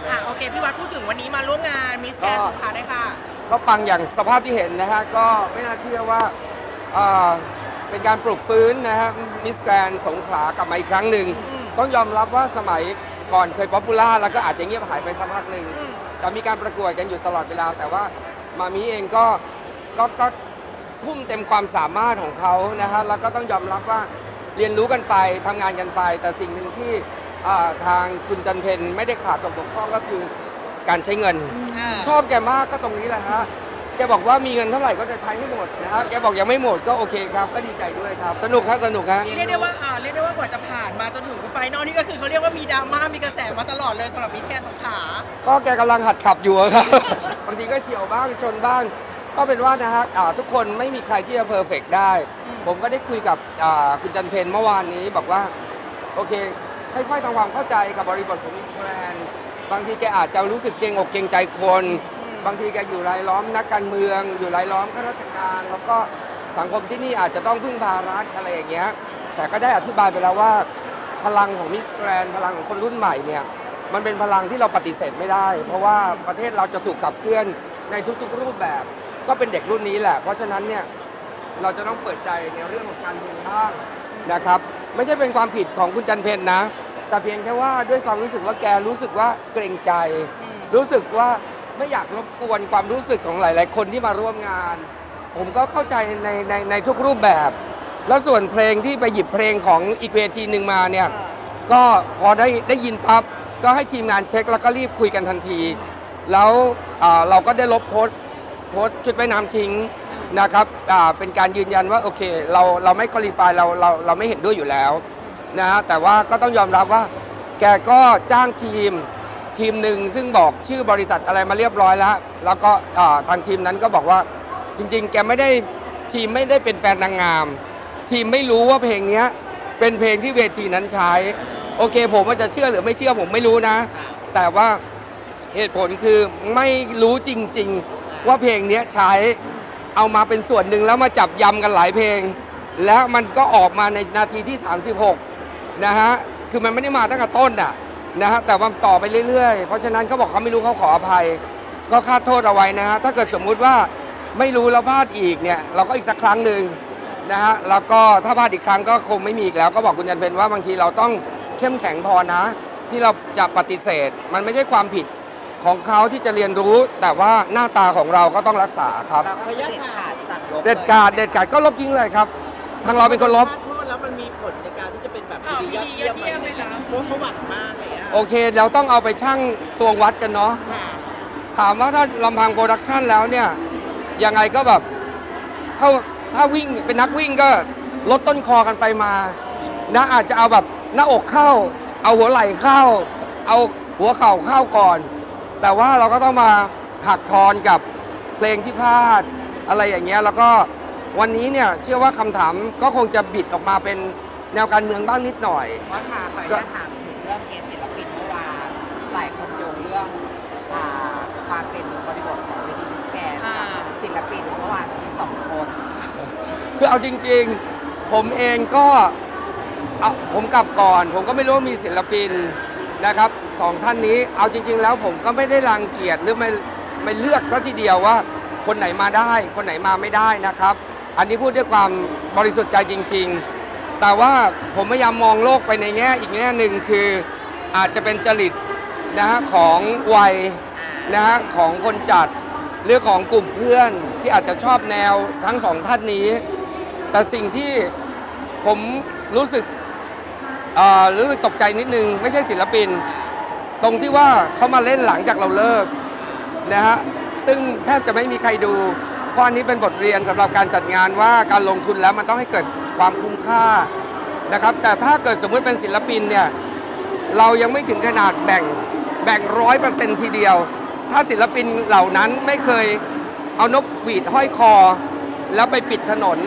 เลย อะโอเค พี่วัดพูดถึงวันนี้มาร่วมงานมิสแกนก็สงขลาด้วยค่ะ ก็ปังอย่างสภาพที่เห็นนะฮะ ก็ไม่น่าเชื่อว่าอ่าเป็นการปลุกฟื้นนะฮะมิสแกรนสงขลากลับมาอีกครั้งหนึ่ง อืม ต้องยอมรับว่าสมัยก่อนเคยป๊อปปูล่าแล้วก็อาจจะเงียบหายไปสักพักหนึ่ง อืม แต่มีการประกวดกันอยู่ตลอดเวลา แต่ว่ามามีเองก็ก็ก็ทุ่มเต็มความสามารถของเขานะฮะแล้วก็ต้องยอมรับว่าเรียนรู้กันไปทำงานกันไป แต่สิ่งหนึ่งที่อ่า ทางคุณจันเพนไม่ได้ขาดตกบกพร่องก็คือการใช้เงิน อ่าชอบแกมากก็ตรงนี้แหละฮะแกบอกว่ามีเงินเท่าไหร่ก็จะใช้ให้หมดนะฮะแกบอกยังไม่หมดก็โอเคครับ ก็ดีใจด้วยครับ สนุกครับสนุกฮะเรียกได้ว่าอ่าเรียกได้ว่ากว่าจะผ่านมาจนถึงไฟนอลนี่ก็คือเขาเรียกว่ามีดราม่ามีกระแสมาตลอดเลยสำหรับมิสแกนสงขลา ก็แกกำลังหัดขับอยู่อะครับ บางทีก็เฉียวบ้างชนบ้าง ก็เป็นว่านะฮะอ่าทุกคนไม่มีใครที่จะเพอร์เฟกได้ อืม ผมก็ได้คุยกับอ่าคุณจันเพนเมื่อวานนี้บอกว่า โอเค ค่อยๆทำความเข้าใจกับบริบทของมิสแกรนด์บางทีแกอาจจะรู้สึกเกรงอกเกรงใจคน บางทีแกอยู่รายล้อมนักการเมือง อยู่รายล้อมข้าราชการ แล้วก็สังคมที่นี่อาจจะต้องพึ่งพารัฐอะไรอย่างเงี้ย แต่ก็ได้อธิบายไปแล้วว่า พลังของมิสแกรนพลังของคนรุ่นใหม่เนี่ยมันเป็นพลังที่เราปฏิเสธไม่ได้ เพราะว่าประเทศเราจะถูกขับเคลื่อนในทุกๆรูปแบบ ก็เป็นเด็กรุ่นนี้แหละ เพราะฉะนั้นเนี่ยเราจะต้องเปิดใจในเรื่องของการเมืองบ้างนะครับ ไม่ใช่เป็นความผิดของคุณจันเพนนะ แต่เพียงแค่ว่าด้วยความรู้สึกว่าแกรู้สึกว่าเกรงใจอืมรู้สึกว่าไม่อยากรบกวนความรู้สึกของหลาย ๆ คนที่มาร่วมงาน ผมก็เข้าใจในในในทุกรูปแบบ แล้วส่วนเพลงที่ไปหยิบเพลงของอีกเวทีหนึ่งมาเนี่ยก็พอได้ได้ยินปั๊บก็ให้ทีมงานเช็คแล้วก็รีบคุยกันทันที แล้วอ่าเราก็ได้ลบโพสต์โพสต์ชุดว่ายน้ำทิ้งนะครับอ่าเป็นการยืนยันว่าโอเค เราเราไม่คอลี่ฟายเราเราเราไม่เห็นด้วยอยู่แล้ว นะฮะแต่ว่าก็ต้องยอมรับว่า แกก็จ้างทีมทีมหนึ่งซึ่งบอกชื่อบริษัทอะไรมาเรียบร้อยแล้ว แล้วก็อ่าทางทีมนั้นก็บอกว่าจริง ๆ แกไม่ได้ทีมไม่ได้เป็นแฟนนางงาม ทีมไม่รู้ว่าเพลงเนี้ยเป็นเพลงที่เวทีนั้นใช้ โอเค ผมว่าจะเชื่อหรือไม่เชื่อผมไม่รู้นะ แต่ว่าเหตุผลคือไม่รู้จริง ๆ ว่าเพลงเนี้ยใช้เอามาเป็นส่วนหนึ่งแล้วมาจับยำกันหลายเพลง แล้วมันก็ออกมาในนาทีที่ 36 นะฮะคือมันไม่ได้มาตั้งแต่ต้นอะนะฮะแต่ว่าต่อไปเรื่อยๆ เพราะฉะนั้นเขาบอกเขาไม่รู้เขาขออภัย ก็คาดโทษเอาไว้นะฮะถ้าเกิดสมมุติว่าไม่รู้แล้วพลาดอีกเนี่ยเราก็อีกสักครั้งหนึ่งนะฮะแล้วก็ถ้าพลาดอีกครั้งก็คงไม่มีอีกแล้ว ก็บอกคุณยันเพนว่าบางทีเราต้องเข้มแข็งพอนะ ที่เราจะปฏิเสธ มันไม่ใช่ความผิดของเขาที่จะเรียนรู้ แต่ว่าหน้าตาของเราก็ต้องรักษาครับ เราก็เด็ดขาดตัดลบเด็ดขาดเด็ดขาดก็ลบทิ้งเลยครับ ทางเราเป็นคนลบ ถ้าโทษ แล้วมันมีผลในการที่จะเป็นแบบอ้าวดียอดเยี่ยมดียอดเยี่ยมเลยนะเพราะเขาหวังมากเลยอะโอเค เราต้องเอาไปชั่งตวงวัดกันเนาะ ค่ะ ถามว่าถ้าลำพังโปรดักชันแล้วเนี่ย ยังไงก็แบบถ้าถ้าวิ่งเป็นนักวิ่งก็ลดต้นคอกันไปมา นะอาจจะเอาแบบหน้าอกเข้า เอาหัวไหล่เข้า เอาหัวเข่าเข้าก่อน แต่ว่าเราก็ต้องมาหักทอนกับเพลงที่พลาดอะไรอย่างเงี้ยแล้วก็ วันนี้เนี่ยเชื่อว่าคำถามก็คงจะบิดออกมาเป็นแนวการเมืองบ้างนิดหน่อย ว่าถามขออนุญาตถามถึงเรื่องเกณฑ์ศิลปินเมื่อวานหลายคนโยงเรื่องอ่าความเป็นบริบทของเวทีมิสแกนอ่าศิลปินเมื่อวานที่สองคนคือเอาจริงๆ ผมเองก็เอาผมกลับก่อน ผมก็ไม่รู้ว่ามีศิลปินนะครับสองท่านนี้เอาจริง ๆ แล้วผมก็ไม่ได้รังเกียจหรือไม่ไม่เลือกก็ทีเดียวว่า คนไหนมาได้ คนไหนมาไม่ได้นะครับ อันนี้พูดด้วยความบริสุทธิ์ใจจริง ๆ แต่ว่าผมพยายามมองโลกไปในแง่อีกแง่หนึ่งคืออาจจะเป็นจริตนะฮะของวัยนะฮะของคนจัดหรือของกลุ่มเพื่อนที่อาจจะชอบแนวทั้งสองท่านนี้ แต่สิ่งที่ผมรู้สึกอ่อรู้สึกตกใจนิดนึง ไม่ใช่ศิลปิน ตรงที่ว่าเขามาเล่นหลังจากเราเลิกนะฮะซึ่งแทบจะไม่มีใครดู เพราะอันนี้เป็นบทเรียนสำหรับการจัดงานว่าการลงทุนแล้วมันต้องให้เกิดความคุ้มค่านะครับ แต่ถ้าเกิดสมมุติเป็นศิลปินเนี่ยเรายังไม่ถึงขนาดแบ่งแบ่งร้อยเปอร์เซ็นทีเดียว ถ้าศิลปินเหล่านั้นไม่เคยเอานกหวีดห้อยคอ แล้วไปปิดถนน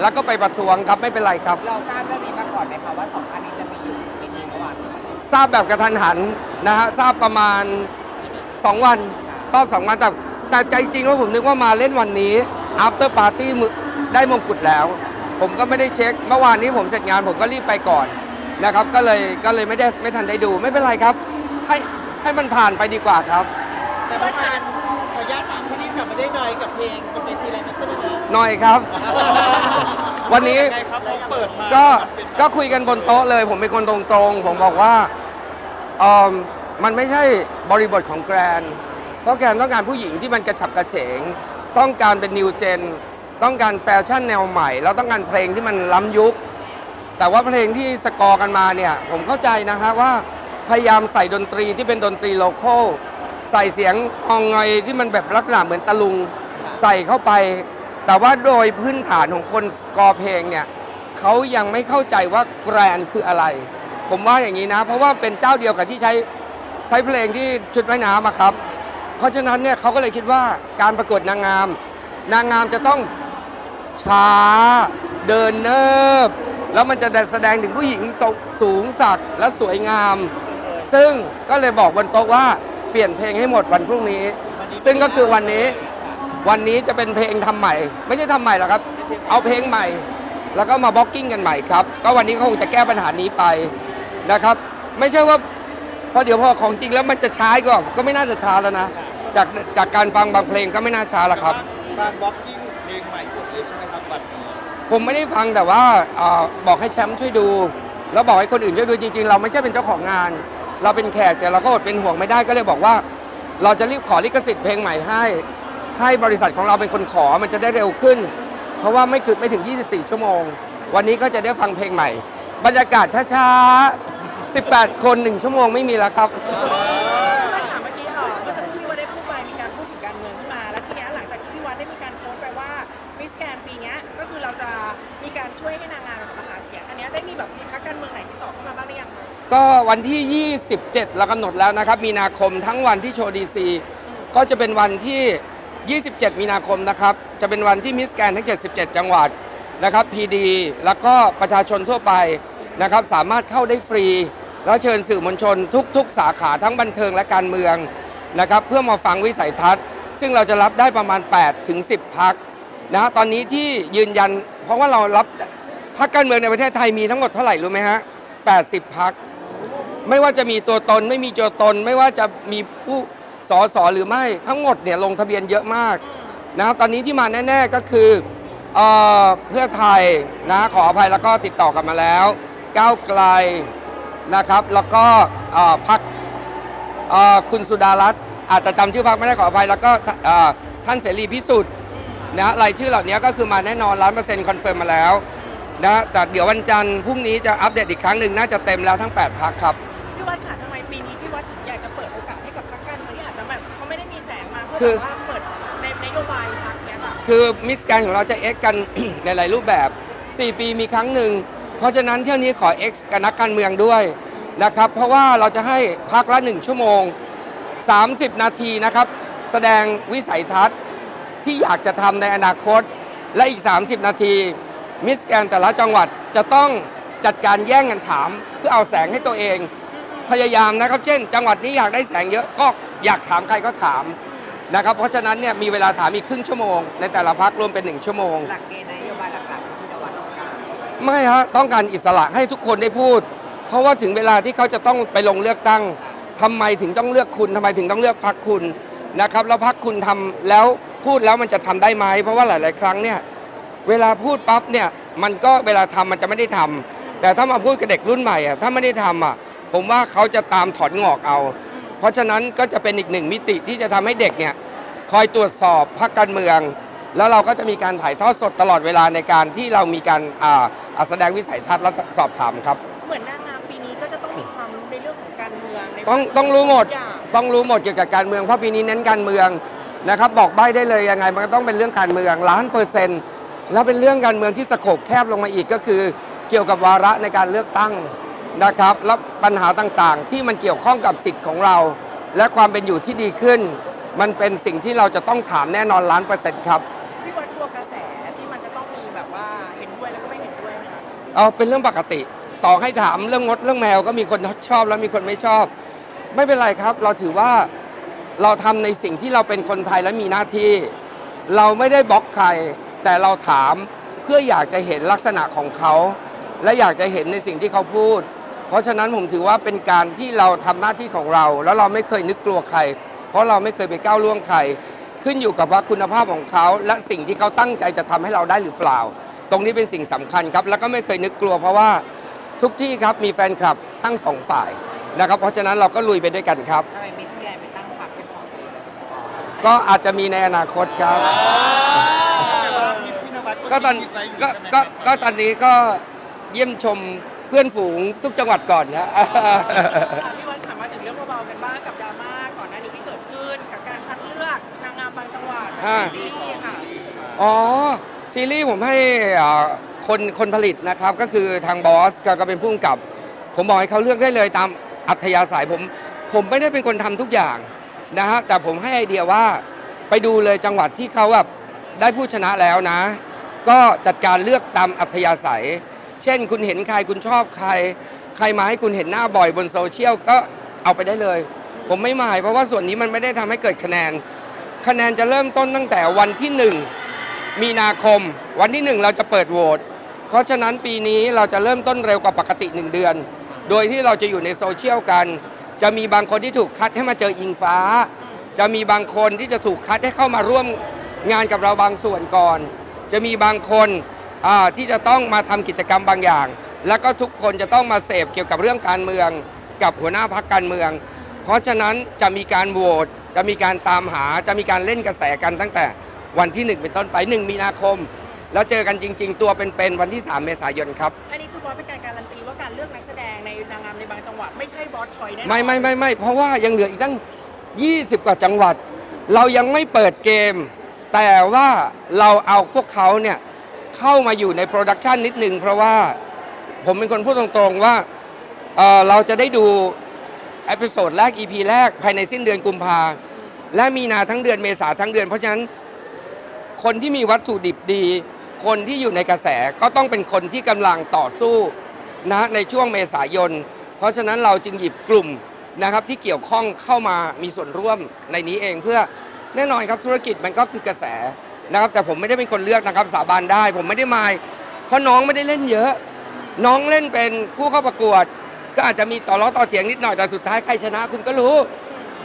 แล้วก็ไปประท้วงครับไม่เป็นไรครับ เราทราบเรื่องนี้มาก่อนไหมคะว่าสองท่านนี้จะมีอยู่พิธีเมื่อวานทราบแบบกระทันหันนะฮะทราบประมาณ 2 วันรอบสองวันแต่ แต่ใจจริงว่าผมนึกว่ามาเล่นวันนี้ after party มือได้มงกุฎแล้ว ผมก็ไม่ได้เช็ค เมื่อวานนี้ผมเสร็จงานผมก็รีบไปก่อนนะครับ ก็เลยก็เลยไม่ได้ไม่ทันได้ดูไม่เป็นไรครับ ให้ให้มันผ่านไปดีกว่าครับ แต่ว่าการขออนุญาตถามที่นี่กลับมาได้หน่อยกับเพลงบนเวทีอะไรนะใช่ไหมคะหน่อยครับ วันนี้ ไงครับพอเปิดมาก็ก็คุยกันบนโต๊ะเลย ผมเป็นคนตรงๆ ผมบอกว่าเออมันไม่ใช่บริบทของแกรน เพราะแกรต้องการผู้หญิงที่มันกระฉับกระเฉง ต้องการเป็นนิวเจน ต้องการแฟชั่นแนวใหม่ แล้วต้องการเพลงที่มันล้ำยุค แต่ว่าเพลงที่สกอร์กันมาเนี่ยผมเข้าใจนะฮะว่าพยายามใส่ดนตรีที่เป็นดนตรีโลคอลใส่เสียงอองไงที่มันแบบลักษณะเหมือนตะลุงใส่เข้าไป แต่ว่าโดยพื้นฐานของคนสกอร์เพลงเนี่ยเขายังไม่เข้าใจว่าแกรนคืออะไร ผมว่าอย่างนี้นะ เพราะว่าเป็นเจ้าเดียวกับที่ใช้ใช้เพลงที่ชุดว่ายน้ำครับ เพราะฉะนั้นเนี่ยเขาก็เลยคิดว่าการประกวดนางงาม นางงามจะต้องช้าเดินเนิบ แล้วมันจะแสดงถึงผู้หญิงสสูงสักและสวยงาม ซึ่งก็เลยบอกบนโต๊ะว่าเปลี่ยนเพลงให้หมดวันพรุ่งนี้ ซึ่งก็คือวันนี้วันนี้จะเป็นเพลงทำใหม่ ไม่ใช่ทำใหม่หรอกครับ เอาเพลงใหม่ แล้วก็มาบล็อกกิ้งกันใหม่ครับ ก็วันนี้คงจะแก้ปัญหานี้ไปนะครับ ไม่ใช่ว่าพราะเดี๋ยวพอของจริงแล้วมันจะช้าก็ก็ไม่น่าจะช้าแล้วนะ จากจากการฟังบางเพลงก็ไม่น่าช้าแล้วครับ บางบล็อกกิ้งเพลงใหม่หมดเลยใช่ไหมครับบัตรนี้ผมไม่ได้ฟังแต่ว่าเออบอกให้แชมป์ช่วยดู แล้วบอกให้คนอื่นช่วยดูจริง ๆ เราไม่ใช่เป็นเจ้าของงาน เราเป็นแขกแต่เราก็อดเป็นห่วงไม่ได้ก็เลยบอกว่า เราจะรีบขอลิขสิทธิ์เพลงใหม่ให้ ให้บริษัทของเราเป็นคนขอมันจะได้เร็วขึ้น เพราะว่าไม่คือไม่ถึง 24 ชั่วโมง วันนี้ก็จะได้ฟังเพลงใหม่ บรรยากาศช้าๆ 18 คน 1 ชั่วโมงไม่มีแล้วครับ ก็วันที่ 27 เรากำหนดแล้วนะครับ มีนาคมทั้งวันที่โชว์ดีซีก็จะเป็นวันที่ 27 มีนาคมนะครับ จะเป็นวันที่มิสแกนทั้ง 77 จังหวัดนะครับพีดีแล้วก็ประชาชนทั่วไปนะครับ สามารถเข้าได้ฟรี แล้วเชิญสื่อมวลชนทุก ๆ สาขาทั้งบันเทิงและการเมืองนะครับ เพื่อมาฟังวิสัยทัศน์ ซึ่งเราจะรับได้ประมาณ 8 ถึง 10 พักนะตอนนี้ที่ยืนยัน เพราะว่าเรารับพักการเมืองในประเทศไทยมีทั้งหมดเท่าไหร่รู้ไหมฮะ80 พัก ไม่ว่าจะมีตัวตนไม่มีตัวตน ไม่ว่าจะมีผู้สอสอหรือไม่ทั้งหมดเนี่ยลงทะเบียนเยอะมากนะครับตอนนี้ที่มาแน่ ๆก็คือเอ่อเพื่อไทยนะขออภัยแล้วก็ติดต่อกลับมาแล้ว ก้าวไกลนะครับ แล้วก็อ่อพักคุณสุดารัตน์อาจจะจำชื่อพักไม่ได้ขออภัย แล้วก็ท่านเสรีพิสุทธิ์นะรายชื่อเหล่านี้ก็คือมาแน่นอนร้านเปอร์เซ็นต์คอนเฟิร์มมาแล้วนะแต่เดี๋ยววันจันทร์พรุ่งนี้จะอัปเดตอีกครั้งหนึ่งน่าจะเต็มแล้วทั้ง 8 พักครับ พี่วัดค่ะทำไมปีนี้พี่วัดถึงอยากจะเปิดโอกาสให้กับพรรคการเมืองที่อาจจะแบบเขาไม่ได้มีแสงมาเพื่อคือแบบว่าเปิดในนโยบายพรรคเนี้ยค่ะคือมิสแกนของเราจะ X กัน ในหลายรูปแบบ 4 ปีมีครั้งหนึ่ง เพราะฉะนั้นเที่ยวนี้ขอ X กับนักการเมืองด้วยนะครับ เพราะว่าเราจะให้พักละ 1 ชั่วโมง 30 นาทีนะครับ แสดงวิสัยทัศน์ที่อยากจะทำในอนาคต และอีก 30 นาทีมิสแกนแต่ละจังหวัดจะต้องจัดการแย่งกันถาม เพื่อเอาแสงให้ตัวเอง พยายามนะครับ เช่น จังหวัดนี้อยากได้แสงเยอะก็อยากถามใครก็ถามนะครับ เพราะฉะนั้นเนี่ยมีเวลาถามอีกครึ่งชั่วโมง ในแต่ละพักรวมเป็น1ชั่วโมง หลักเกณฑ์นโยบายหลักๆที่พี่นวัดต้องการไม่ฮะต้องการอิสระให้ทุกคนได้พูด เพราะว่าถึงเวลาที่เขาจะต้องไปลงเลือกตั้งทำไมถึงต้องเลือกคุณทำไมถึงต้องเลือกพักคุณนะครับแล้วพักคุณทำแล้วพูดแล้วมันจะทำได้ไหมเพราะว่าหลาย ๆ ครั้งเนี่ยเวลาพูดปั๊บเนี่ยมันก็เวลาทำมันจะไม่ได้ทำแต่ถ้ามาพูดกับเด็กรุ่นใหม่อะถ้าไม่ได้ทำอะ ผมว่าเขาจะตามถอนงอกเอา เพราะฉะนั้นก็จะเป็นอีกหนึ่งมิติที่จะทำให้เด็กเนี่ยคอยตรวจสอบพักการเมือง แล้วเราก็จะมีการถ่ายทอดสดตลอดเวลาในการที่เรามีการอ่าอ่าแสดงวิสัยทัศน์และสอบถามครับ เหมือนนางงามปีนี้ก็จะต้องมีความรู้ในเรื่องของการเมืองในต้องภาคต้องรู้หมดทุกอย่างต้องรู้หมดเกี่ยวกับการเมืองเพราะปีนี้เน้นการเมืองนะครับบอกใบ้ได้เลยยังไงมันก็ต้องเป็นเรื่องการเมืองล้านเปอร์เซ็นต์แล้วเป็นเรื่องการเมืองที่สโคบแคบลงมาอีกก็คือ เกี่ยวกับวาระในการเลือกตั้ง นะครับแล้วปัญหาต่างๆ ที่มันเกี่ยวข้องกับสิทธิ์ของเรา และความเป็นอยู่ที่ดีขึ้น มันเป็นสิ่งที่เราจะต้องถามแน่นอนล้านเปอร์เซ็นต์ครับพี่วัดกลัวกระแสที่มันจะต้องมีแบบว่าเห็นด้วยแล้วก็ไม่เห็นด้วยไหมคะเอาเป็นเรื่องปกติ ต่อให้ถามเรื่องมดเรื่องแมวก็มีคนชอบแล้วมีคนไม่ชอบ ไม่เป็นไรครับ เราถือว่าเราทำในสิ่งที่เราเป็นคนไทยและมีหน้าที่ เราไม่ได้บล็อกใคร แต่เราถามเพื่ออยากจะเห็นลักษณะของเขา และอยากจะเห็นในสิ่งที่เขาพูดพ เพราะฉะนั้นผมถือว่าเป็นการที่เราทำหน้าที่ของเรา แล้วเราไม่เคยนึกกลัวใคร เพราะเราไม่เคยไปก้าวล่วงใคร ขึ้นอยู่กับว่าคุณภาพของเขา และสิ่งที่เขาตั้งใจจะทำให้เราได้หรือเปล่า ตรงนี้เป็นสิ่งสำคัญครับ แล้วก็ไม่เคยนึกกลัวเพราะว่าทุกที่ครับมีแฟนคลับทั้งสองฝ่ายนะครับ เพราะฉะนั้นเราก็ลุยไปด้วยกันครับทำไมมิสแกรนด์ไปตั้งพรรคเป็นของตัวเองเลยคุณปอก็อาจจะมีในอนาคตครับแต่ว่าพี่พี่นวัดก็ตอนคิดไว้อยู่ก็ใช่ไหมก็ครับก็ตอนนี้ก็เยี่ยมชม เพื่อนฝูงทุกจังหวัดก่อนนะ อะพี่วัดถามมาถึงเรื่องเบาๆกันบ้างกับดราม่าก่อนหน้านี้ที่เกิดขึ้นกับการคัดเลือกนางงามบางจังหวัดอ่า ซีรีส์ค่ะอ๋อ ซีรีส์ผมให้อ่าคนคนผลิตนะครับ ก็คือทางบอสก็ก็เป็นผู้กำกับ ผมบอกให้เขาเลือกได้เลยตามอัธยาศัยผม ผมไม่ได้เป็นคนทำทุกอย่างนะฮะแต่ผมให้ไอเดียว่าไปดูเลยจังหวัดที่เขาแบบได้ผู้ชนะแล้วนะ ก็จัดการเลือกตามอัธยาศัย เช่น คุณเห็นใครคุณชอบใคร ใครมาให้คุณเห็นหน้าบ่อยบนโซเชียลก็เอาไปได้เลย ผมไม่หมาย เพราะว่าส่วนนี้มันไม่ได้ทำให้เกิดคะแนน คะแนนจะเริ่มต้นตั้งแต่วันที่หนึ่งมีนาคม วันที่หนึ่งเราจะเปิดโหวตเพราะฉะนั้นปีนี้เราจะเริ่มต้นเร็วกว่าปกติ 1 เดือน โดยที่เราจะอยู่ในโซเชียลกัน จะมีบางคนที่ถูกคัดให้มาเจออิงฟ้า จะมีบางคนที่จะถูกคัดให้เข้ามาร่วมงานกับเราบางส่วนก่อน จะมีบางคน ที่จะต้องมาทำกิจกรรมบางอย่าง แล้วก็ทุกคนจะต้องมาเสพเกี่ยวกับเรื่องการเมือง กับหัวหน้าพักการเมือง เพราะฉะนั้นจะมีการโหวตจะมีการตามหาจะมีการเล่นกระแสกันตั้งแต่วันที่ 1 เป็นต้นไป 1 มีนาคม แล้วเจอกันจริง ๆ ตัวเป็นๆวันที่ 3 เมษายนครับ อันนี้คือบอสเป็นการการันตีว่าการเลือกนักแสดงในนางงามในบางจังหวัดไม่ใช่บอสชอยแน่นอนไม่ไม่ไม่ไม่เพราะว่ายังเหลืออีกตั้ง 20 กว่าจังหวัด เรายังไม่เปิดเกม แต่ว่าเราเอาพวกเขาเนี่ย เข้ามาอยู่ในโปรดักชันนิดนึงเพราะว่าผมเป็นคนพูดตรงๆว่าเอ่อเราจะได้ดูเอพิโซดแรก EP แรกภายในสิ้นเดือนกุมภาและมีนาทั้งเดือนเมษาทั้งเดือน เพราะฉะนั้นคนที่มีวัตถุดิบดี คนที่อยู่ในกระแสก็ต้องเป็นคนที่กำลังต่อสู้นะในช่วงเมษายน เพราะฉะนั้นเราจึงหยิบกลุ่มนะครับที่เกี่ยวข้องเข้ามามีส่วนร่วมในนี้เองเพื่อแน่นอนครับธุรกิจมันก็คือกระแส นะครับแต่ผมไม่ได้เป็นคนเลือกนะครับสาบานได้ ผมไม่ได้มายเพราะน้องไม่ได้เล่นเยอะ น้องเล่นเป็นผู้เข้าประกวด ก็อาจจะมีต่อล้อต่อเถียงนิดหน่อยแต่สุดท้ายใครชนะคุณก็รู้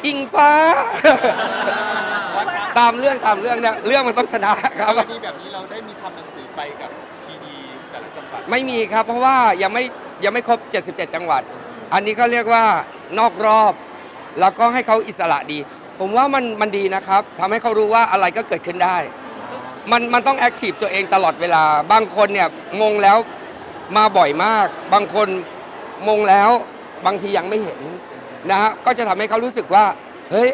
อิงฟ้า ตามเรื่องตามเรื่องเนี่ยเรื่องมันต้องชนะครับ กรณีแบบนี้เราได้มีทำหนังสือไปกับทีดีแต่ละจังหวัดไม่มีครับ เพราะว่ายังไม่ยังไม่ครบ 77 จังหวัด อันนี้เขาเรียกว่านอกรอบ แล้วก็ให้เขาอิสระดี ผมว่ามันมันดีนะครับทำให้เขารู้ว่าอะไรก็เกิดขึ้นได้ มันมันต้องแอคทีฟตัวเองตลอดเวลา บางคนเนี่ยมงแล้วมาบ่อยมาก บางคนมงแล้วบางทียังไม่เห็นนะฮะก็จะทำให้เขารู้สึกว่า เฮ้ย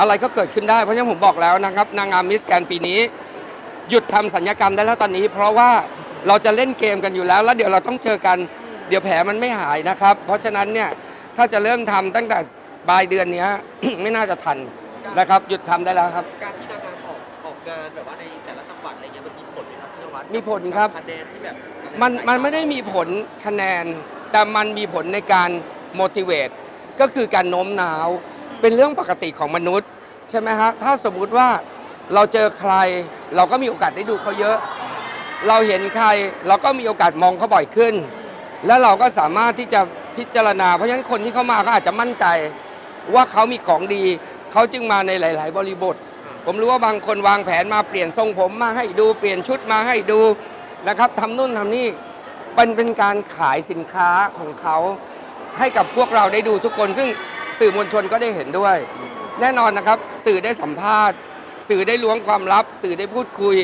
อะไรก็เกิดขึ้นได้ เพราะฉะนั้นผมบอกแล้วนะครับ นางงามมิสแกรนปีนี้ หยุดทำสัญญกรรมได้แล้วตอนนี้ เพราะว่าเราจะเล่นเกมกันอยู่แล้ว แล้วเดี๋ยวเราต้องเจอกันเดี๋ยวแผลมันไม่หายนะครับ เพราะฉะนั้นเนี่ยถ้าจะเริ่มทำตั้งแต่ปลายเดือนนี้ไม่น่าจะทันนะครับ หยุดทำได้แล้วครับ การที่นางงามออกออกงานแบบว่าใน มีผลครับ คะแนนที่แบบมันมันไม่ได้มีผลคะแนน แต่มันมีผลในการ motivate ก็คือการโน้มน้าว เป็นเรื่องปกติของมนุษย์ ใช่ไหมฮะ ถ้าสมมุติว่าเราเจอใคร เราก็มีโอกาสได้ดูเขาเยอะ เราเห็นใคร เราก็มีโอกาสมองเขาบ่อยขึ้น แล้วเราก็สามารถที่จะพิจารณา เพราะฉะนั้นคนที่เข้ามาก็อาจจะมั่นใจ ว่าเขามีของดี เขาจึงมาในหลาย ๆ บริบท ผมรู้ว่าบางคนวางแผนมาเปลี่ยนทรงผมมาให้ดูเปลี่ยนชุดมาให้ดูนะครับทำนู่นทำนี่เป็นเป็นการขายสินค้าของเขา ให้กับพวกเราได้ดูทุกคน ซึ่งสื่อมวลชนก็ได้เห็นด้วย แน่นอนนะครับ สื่อได้สัมภาษณ์ สื่อได้ล้วงความลับ สื่อได้พูดคุย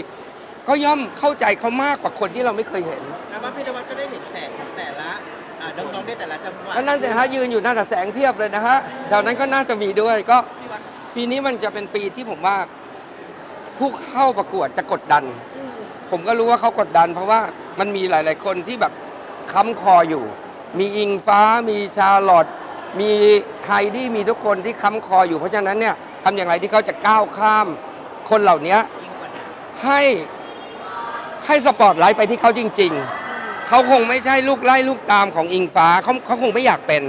ก็ย่อมเข้าใจเขามากกว่าคนที่เราไม่เคยเห็น แล้วว่าพี่นวัดก็ได้เห็นแสงของแต่ละอ่าน้องๆในแต่ละจังหวัด ก็นั่นสิฮะยืนอยู่หน้าแต่แสงเพียบเลยนะฮะแถวนั้นก็น่าจะมีด้วยก็ ปีนี้มันจะเป็นปีที่ผมว่า ผู้เข้าประกวดจะกดดัน อืมผมก็รู้ว่าเขากดดัน เพราะว่ามันมีหลาย ๆ คนที่แบบค้ำคออยู่ มีอิงฟ้า มีชาลอตมีไฮดี้มีทุกคนที่ค้ำคออยู่ เพราะฉะนั้นเนี่ยทำอย่างไรที่เขาจะก้าวข้าม คนเหล่านี้ยิ่งกว่านั้นให้ให้สปอตไลท์ไปที่เขาจริง ๆ เขาคงไม่ใช่ลูกไล่ลูกตามของอิงฟ้าเขาเขาคงไม่อยากเป็น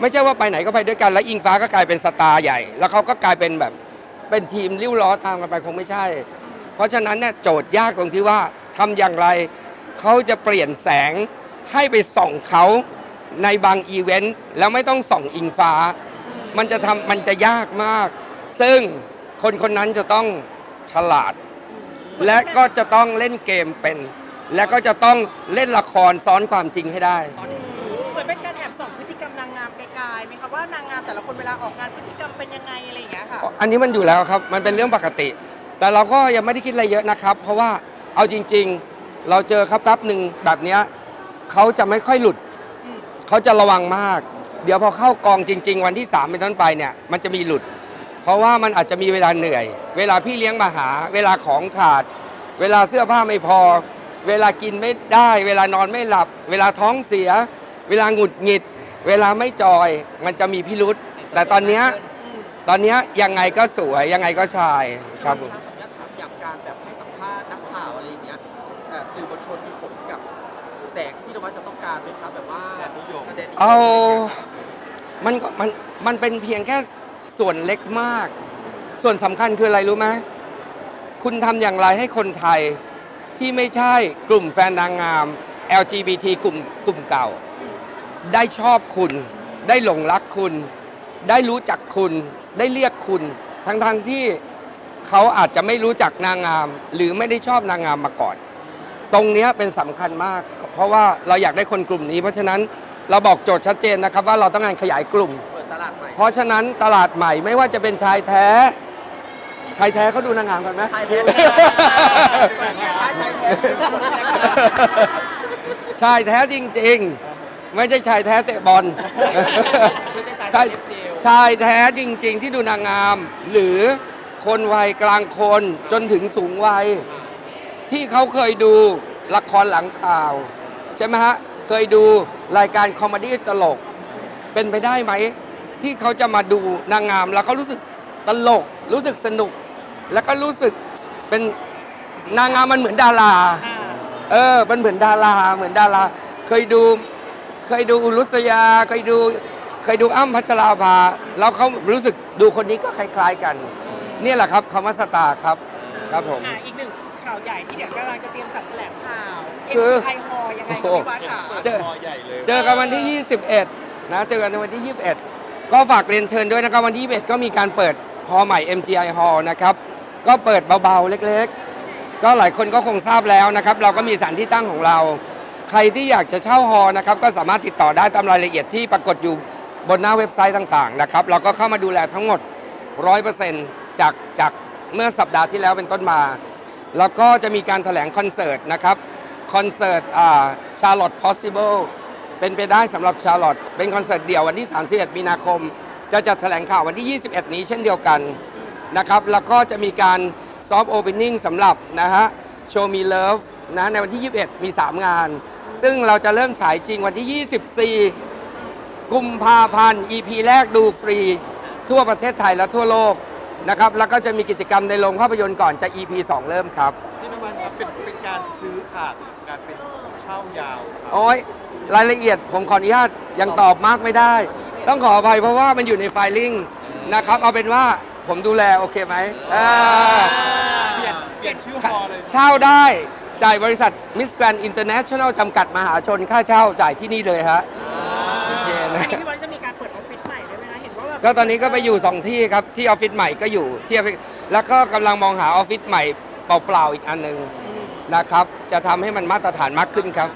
ไม่ใช่ว่าไปไหนก็ไปด้วยกัน แล้วอิงฟ้าก็กลายเป็นสตาร์ใหญ่ แล้วเขาก็กลายเป็นแบบเป็นทีมริ้วล้อตามกันไปคงไม่ใช่ เพราะฉะนั้นเนี่ยโจทย์ยากตรงที่ว่าทำอย่างไร เขาจะเปลี่ยนแสงให้ไปส่องเขาในบางอีเวนต์แล้วไม่ต้องส่องอิงฟ้า มันจะทำมันจะยากมาก ซึ่งคนคนนั้นจะต้องฉลาด และก็จะต้องเล่นเกมเป็น และก็จะต้องเล่นละครซ้อนความจริงให้ได้ ละคนเวลาออกงานพฤติกรรมเป็นยังไงอะไรอย่างเงี้ยค่ะ อันนี้มันอยู่แล้วครับ มันเป็นเรื่องปกติ แต่เราก็ยังไม่ได้คิดอะไรเยอะนะครับ เพราะว่าเอาจริง ๆ เราเจอครับแป๊บหนึ่งแบบเนี้ยเขาจะไม่ค่อยหลุด อืม เขาจะระวังมาก เดี๋ยวพอเข้ากองจริง ๆ วันที่ 3 เป็นต้นไปเนี่ย มันจะมีหลุด เพราะว่ามันอาจจะมีเวลาเหนื่อย เวลาพี่เลี้ยงมาหา เวลาของขาด เวลาเสื้อผ้าไม่พอ เวลากินไม่ได้ เวลานอนไม่หลับ เวลาท้องเสีย เวลาหงุดหงิด เวลาไม่จอย มันจะมีพิรุษ แต่ตอนเนี้ยอืมตอนเนี้ยยังไงก็สวยยังไงก็ชายครับผมขออนุญาตถามอย่างการแบบให้สัมภาษณ์นักข่าวอะไรอย่างเงี้ยเอ่อสื่อมวลชนมีผลกับแสงที่พี่นวัดจะต้องการไหมครับแบบว่าแบบนิยมคะแนนนิยมเอาะไรย่งงี้ยมันก็มันมันเป็นเพียงแค่ส่วนเล็กมาก ส่วนสำคัญคืออะไรรู้ไหมคุณทำอย่างไรให้คนไทยที่ไม่ใช่กลุ่มแฟนนางงาม LGBT กลุ่มกลุ่มเก่า ได้ชอบคุณ ได้หลงรักคุณ ได้รู้จักคุณได้เรียกคุณ ทั้งๆทที่เขาอาจจะไม่รู้จักนางงาม หรือไม่ได้ชอบนางงามมาก่อน ตรงเนี้ยเป็นสำคัญมาก เพราะว่าเราอยากได้คนกลุ่มนี้ เพราะฉะนั้นเราบอกโจทย์ชัดเจนนะครับ ว่าเราต้องการขยายกลุ่ม เปิดตลาดใหม่ เพราะฉะนั้นตลาดใหม่ไม่ว่าจะเป็นชายแท้ ชายแท้เขาดูนางงามกันไหมชายแท้เนี่ยถ้าชายแท้ชายแท้จริง ๆ ไม่ใช่ชายแท้เตะบอลไม่ใช่ชายใช่แท้เล็บเจลชายแท้จริง ๆ ที่ดูนางงาม หรือคนวัยกลางคนจนถึงสูงวัย ที่เขาเคยดูละครหลังข่าว ใช่ไหมฮะ เคยดูรายการคอมเมดี้ตลก เป็นไปได้ไหม ที่เขาจะมาดูนางงาม แล้วเขารู้สึกตลก รู้สึกสนุก แล้วก็รู้สึกเป็นนางงามมันเหมือนดาราอ่าเออ มันเหมือนดารา เหมือนดารา เคยดู เคยดูอุรุสยา เคยดู เคยดูอ้ำพัชราภาแล้วเขารู้สึกดูคนนี้ก็คล้าย ๆกัน เนี่ยแหละครับคำว่าสตาร์ครับครับผม อ่าอีกหนึ่งข่าวใหญ่ที่เดี๋ยวกำลังจะเตรียมจัดแถลงข่าวคือ MGI Hall ยังไงคะพี่วัดค่ะเจอ คอใหญ่เลย เจอกันวันที่ 21 นะ เจอกันในวันที่ 21 ก็ฝากเรียนเชิญด้วยนะครับ วันที่ 21 ก็มีการเปิดฮอลล์ใหม่ MGI Hall นะครับ ก็เปิดเบาๆ เล็กๆ ก็หลายคนก็คงทราบแล้วนะครับ เราก็มีสถานที่ตั้งของเรา ใครที่อยากจะเช่าฮอลล์นะครับ ก็สามารถติดต่อได้ตามรายละเอียดที่ปรากฏอยู่ บนหน้าเว็บไซต์ต่างๆนะครับเราก็เข้ามาดูแลทั้งหมด 100%จากจากเมื่อสัปดาห์ที่แล้วเป็นต้นมา แล้วก็จะมีการแถลงคอนเสิร์ตนะครับคอนเสิร์ตอ่า Charlotte Possible เป็นไปได้สำหรับชาร์ลอตเป็นคอนเสิร์ตเดี่ยววันที่ 31 มีนาคม จะจัดแถลงข่าววันที่ 21 นี้เช่นเดียวกันนะครับแล้วก็จะมีการซอฟต์โอเพนนิ่งสำหรับนะฮะ Show Me Love นะในวันที่ 21 มี 3 งาน ซึ่งเราจะเริ่มฉายจริงวันที่ 24 กุมภาพันธ์ EP แรกดูฟรี ทั่วประเทศไทยและทั่วโลกนะครับ แล้วก็จะมีกิจกรรมในโรงภาพยนตร์ก่อนจะ EP 2 เริ่มครับ พี่นวัดครับเป็นเป็นการซื้อขาดหรือการเป็นเช่ายาวครับโอ้ยรายละเอียดผมขออนุญาตยังตอบมากไม่ได้ ต้องขออภัยเพราะว่ามันอยู่ในไฟลิ่งนะครับ เอาเป็นว่าผมดูแลโอเคไหมอ่าเปลี่ยนเปลี่ยนชื่อฮอเลย เช่าได้จ่ายบริษัท Miss Grand International จำกัดมหาชนค่าเช่าจ่ายที่นี่เลยฮะโอ ก็ตอนนี้ก็ไปอยู่ 2 ที่ครับ ที่ออฟฟิศใหม่ก็อยู่ที่ออฟฟิศแล้วก็กำลังมองหาออฟฟิศใหม่เปล่าๆอีกอันหนึ่งนะครับ จะทำให้มันมาตรฐานมากขึ้นครับ